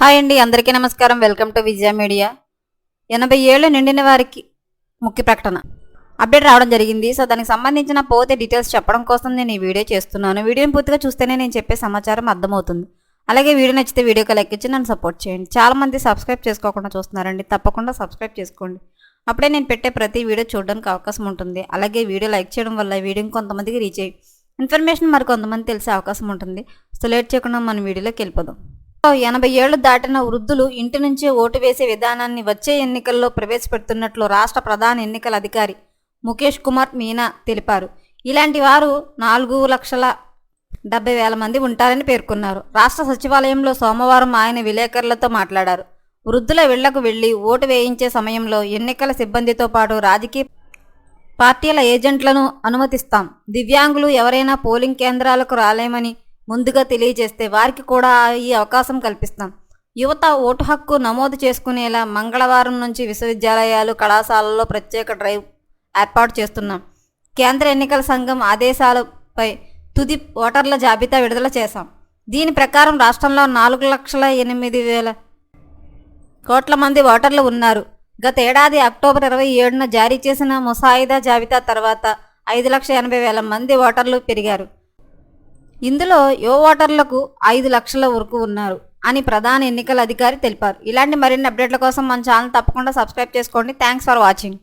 Hi అండి అందరికీ నమస్కారం. Welcome to Vijaya media. ఎనభై ఏళ్ళు నిండిన వారికి ముఖ్య ప్రకటన. అప్డేట్ రావడం జరిగింది. సో దానికి సంబంధించిన పోతే డీటెయిల్స్ చెప్పడం కోసం నేను ఈ వీడియో చేస్తున్నాను. వీడియోని పూర్తిగా చూస్తేనే నేను చెప్పే సమాచారం అర్థమవుతుంది. అలాగే వీడియో నచ్చితే వీడియోకి లైక్ ఇచ్చి నన్ను సపోర్ట్ చేయండి. చాలా మంది సబ్స్క్రైబ్ చేసుకోకుండా చూస్తున్నారండి. తప్పకుండా సబ్స్క్రైబ్ చేసుకోండి. అప్పుడే నేను పెట్టే ప్రతి వీడియో చూడడానికి అవకాశం ఉంటుంది. అలాగే వీడియో లైక్ చేయడం వల్ల వీడియో కొంతమందికి రీచ్ అయ్యి ఇన్ఫర్మేషన్ మరి కొంతమంది తెలిసే అవకాశం ఉంటుంది. సో లేట్ చేయకుండా మన వీడియోలోకి వెళ్ళిపోదాం. ఎనభై ఏళ్ళు దాటిన వృద్ధులు ఇంటి నుంచే ఓటు వేసే విధానాన్ని వచ్చే ఎన్నికల్లో ప్రవేశపెడుతున్నట్లు రాష్ట్ర ప్రధాన ఎన్నికల అధికారి ముఖేష్ కుమార్ మీనా తెలిపారు. ఇలాంటి వారు నాలుగు లక్షల డెబ్బై వేల మంది ఉంటారని పేర్కొన్నారు. రాష్ట్ర సచివాలయంలో సోమవారం ఆయన విలేకరులతో మాట్లాడారు. వృద్ధుల ఇళ్ళకు వెళ్ళి ఓటు వేయించే సమయంలో ఎన్నికల సిబ్బందితో పాటు రాజకీయ పార్టీల ఏజెంట్లను అనుమతిస్తాం. దివ్యాంగులు ఎవరైనా పోలింగ్ కేంద్రాలకు రాలేమని ముందుగా తెలియజేస్తే వారికి కూడా ఈ అవకాశం కల్పిస్తాం. యువత ఓటు హక్కు నమోదు చేసుకునేలా మంగళవారం నుంచి విశ్వవిద్యాలయాలు కళాశాలల్లో ప్రత్యేక డ్రైవ్ ఏర్పాటు చేస్తున్నాం. కేంద్ర ఎన్నికల సంఘం ఆదేశాలపై తుది ఓటర్ల జాబితా విడుదల చేశాం. దీని ప్రకారం రాష్ట్రంలో నాలుగు లక్షల ఎనిమిది వేల కోట్ల మంది ఓటర్లు ఉన్నారు. గత ఏడాది అక్టోబర్ ఇరవై ఏడున జారీ చేసిన ముసాయిదా జాబితా తర్వాత ఐదు లక్షల ఎనభై వేల మంది ఓటర్లు పెరిగారు. ఇందులో యువ ఓటర్లకు ఐదు లక్షల వరకు ఉన్నారు అని ప్రధాన ఎన్నికల అధికారి తెలిపారు. ఇలాంటి మరిన్ని అప్డేట్ల కోసం మన ఛానల్ తప్పకుండా సబ్స్క్రైబ్ చేసుకోండి. Thanks for watching.